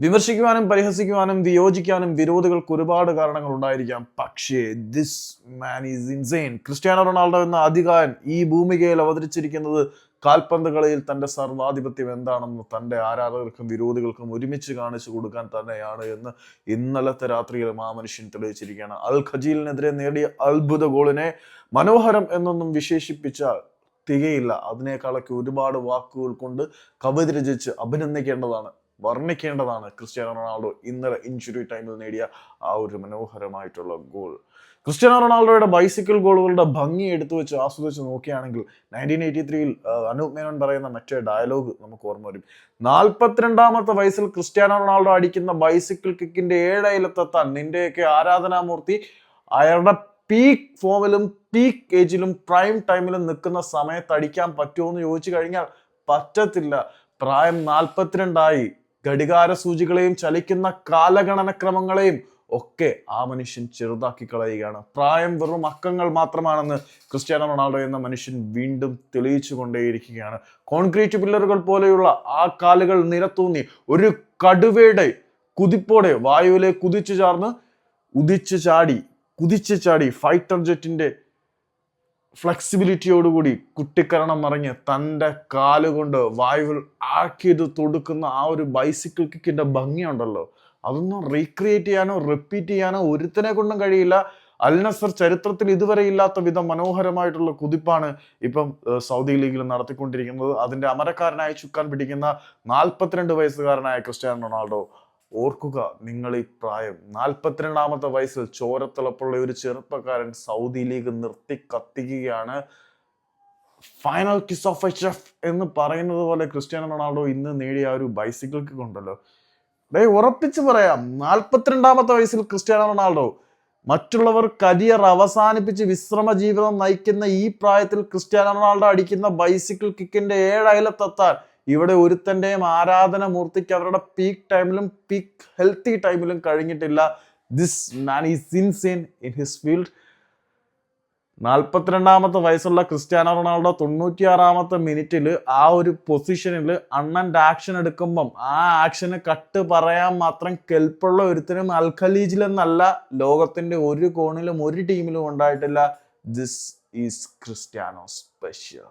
വിമർശിക്കുവാനും പരിഹസിക്കുവാനും വിയോജിക്കാനും വിരോധികൾക്ക് ഒരുപാട് കാരണങ്ങൾ ഉണ്ടായിരിക്കാം. പക്ഷേ this man is insane Cristiano Ronaldo എന്ന അധികാരൻ ഈ ഭൂമികയിൽ അവതരിച്ചിരിക്കുന്നത് കാൽപന്ത് കളിയിൽ തന്റെ സർവാധിപത്യം എന്താണെന്ന് തന്റെ ആരാധകർക്കും വിരോധികൾക്കും ഒരുമിച്ച് കാണിച്ചു കൊടുക്കാൻ തന്നെയാണ് എന്ന് ഇന്നലത്തെ രാത്രിയിൽ ആ മനുഷ്യൻ തെളിയിച്ചിരിക്കുകയാണ്. അൽ ഖജീലിനെതിരെ നേടിയ അത്ഭുത ഗോളിനെ മനോഹരം എന്നൊന്നും വിശേഷിപ്പിച്ചാൽ തികയില്ല. അതിനേക്കാളൊക്കെ ഒരുപാട് വാക്കുകൾ കൊണ്ട് കവിത രചിച്ച് അഭിനന്ദിക്കേണ്ടതാണ്. വർണിക്കേണ്ടതാണ് ക്രിസ്ത്യാനോ റൊണാൾഡോ ഇന്നലെ ഇഞ്ചുറി ടൈമിൽ നേടിയ ആ ഒരു മനോഹരമായിട്ടുള്ള ഗോൾ ക്രിസ്ത്യാനോ റൊണാൾഡോയുടെ ബൈസിക്കിൾ ഗോളുകളുടെ ഭംഗി എടുത്തു വെച്ച് ആസ്വദിച്ച് നോക്കുകയാണെങ്കിൽ നയന്റീൻ എയ്റ്റി ത്രീയിൽ അനൂപ് മേനോൻ പറയുന്ന മറ്റേ ഡയലോഗ് നമുക്ക് ഓർമ്മ വരും. നാൽപ്പത്തിരണ്ടാമത്തെ വയസ്സിൽ ക്രിസ്ത്യാനോ റൊണാൾഡോ അടിക്കുന്ന ബൈസിക്കിൾ കിക്കിന്റെ ഏഴയിലെത്തെത്താൻ നിന്റെയൊക്കെ ആരാധനാമൂർത്തി അയാളുടെ പീക്ക് ഫോമിലും പീക്ക് ഏജിലും പ്രൈം ടൈമിലും നിൽക്കുന്ന സമയത്ത് അടിക്കാൻ പറ്റുമോ എന്ന് ചോദിച്ചു കഴിഞ്ഞാൽ പറ്റത്തില്ല. പ്രായം നാൽപ്പത്തിരണ്ടായി. ഘടികാര സൂചികളെയും ചലിക്കുന്ന കാലഗണനക്രമങ്ങളെയും ഒക്കെ ആ മനുഷ്യൻ ചെറുതാക്കി കളയുകയാണ്. പ്രായം വെറും അക്കങ്ങൾ മാത്രമാണെന്ന് ക്രിസ്ത്യാനോ റൊണാൾഡോ എന്ന മനുഷ്യൻ വീണ്ടും തെളിയിച്ചു കൊണ്ടേയിരിക്കുകയാണ്. കോൺക്രീറ്റ് പില്ലറുകൾ പോലെയുള്ള ആ കാലുകൾ നിരത്തൂന്നി ഒരു കടുവയുടെ കുതിപ്പോടെ വായുവിലെ കുതിച്ചു ചാർന്ന് ഉദിച്ചു ചാടി കുതിച്ചു ചാടി ഫൈറ്റർ ജെറ്റിന്റെ ഫ്ലെക്സിബിലിറ്റിയോടുകൂടി കുട്ടിക്കരണം മറിഞ്ഞ് തന്റെ കാലുകൊണ്ട് വായുവിൽ ആക്കിയത് തൊടുക്കുന്ന ആ ഒരു ബൈസിക്കിൾ കിക്കിന്റെ ഭംഗിയുണ്ടല്ലോ. അതൊന്നും റീക്രിയേറ്റ് ചെയ്യാനോ റിപ്പീറ്റ് ചെയ്യാനോ ഒരുത്തനെ കൊണ്ടും കഴിയില്ല. അൽനസർ ചരിത്രത്തിൽ ഇതുവരെ ഇല്ലാത്ത വിധം മനോഹരമായിട്ടുള്ള കുതിപ്പാണ് ഇപ്പം സൗദി ലീഗിൽ നടത്തിക്കൊണ്ടിരിക്കുന്നത്. അതിന്റെ അമരക്കാരനായി ചുക്കാൻ പിടിക്കുന്ന നാൽപ്പത്തിരണ്ട് വയസ്സുകാരനായ ക്രിസ്ത്യാനോ റൊണാൾഡോ ഓർക്കുക നിങ്ങൾ ഈ പ്രായം നാൽപ്പത്തിരണ്ടാമത്തെ വയസ്സിൽ ചോരത്തിളപ്പുള്ള ഒരു ചെറുപ്പക്കാരൻ സൗദി ലീഗ് നിർത്തി കത്തിക്കുകയാണ്. Final kiss of a chef എന്ന് പറയുന്നത് പോലെ ക്രിസ്ത്യാനോ റൊണാൾഡോ ഇന്ന് നേടിയ ആ ഒരു ബൈസിക്കിൾക്ക് കൊണ്ടല്ലോ. ഡേ ഉറപ്പിച്ച് പറയാം നാൽപ്പത്തിരണ്ടാമത്തെ വയസ്സിൽ ക്രിസ്ത്യാനോ റൊണാൾഡോ മറ്റുള്ളവർ കരിയർ അവസാനിപ്പിച്ച് വിശ്രമ ജീവിതം നയിക്കുന്ന ഈ പ്രായത്തിൽ ക്രിസ്ത്യാനോ റൊണാൾഡോ അടിക്കുന്ന ബൈസിക്കിൾ കിക്കിന്റെ ഏഴയലത്തെത്താൻ ഇവിടെ ഒരുത്തന്റെയും ആരാധന മൂർത്തിക്ക് അവരുടെ പീക്ക് ടൈമിലും പീക്ക് ഹെൽത്തി ടൈമിലും കഴിഞ്ഞിട്ടില്ല. This man is insane in his field നാൽപ്പത്തിരണ്ടാമത്തെ വയസ്സുള്ള ക്രിസ്ത്യാനോ റൊണാൾഡോ തൊണ്ണൂറ്റിയാറാമത്തെ മിനിറ്റിൽ ആ ഒരു പൊസിഷനിൽ അണ്ണന്റെ ആക്ഷൻ എടുക്കുമ്പം ആ ആക്ഷന് കട്ട് പറയാൻ മാത്രം കെൽപ്പുള്ള ഒരുത്തനും അൽഖലീജിലെന്നല്ല ലോകത്തിന്റെ ഒരു കോണിലും ഒരു ടീമിലും ഉണ്ടായിട്ടില്ല. This is Cristiano special